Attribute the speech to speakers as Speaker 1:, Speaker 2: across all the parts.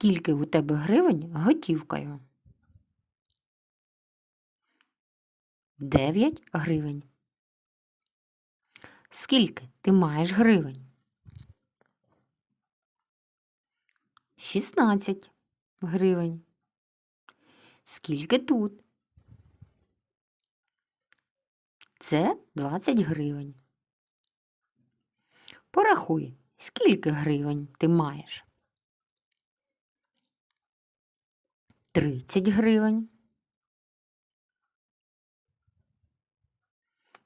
Speaker 1: Скільки у тебе гривень готівкою? 9 гривень. Скільки ти маєш гривень? 16 гривень. Скільки тут? Це 20 гривень. Порахуй, скільки гривень ти маєш? 30 гривень.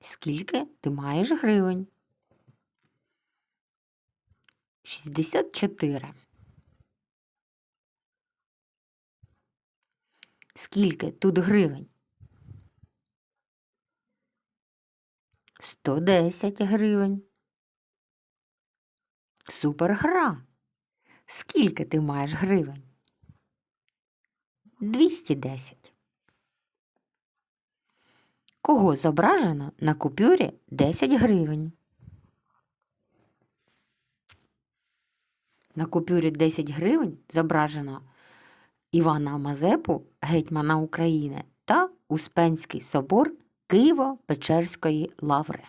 Speaker 1: Скільки ти маєш гривень? 64. Скільки тут гривень? 110 гривень. Супергра. Скільки ти маєш гривень? 210. Кого зображено на купюрі 10 гривень? На купюрі 10 гривень зображено Івана Мазепу, гетьмана України та Успенський собор Києво-Печерської лаври.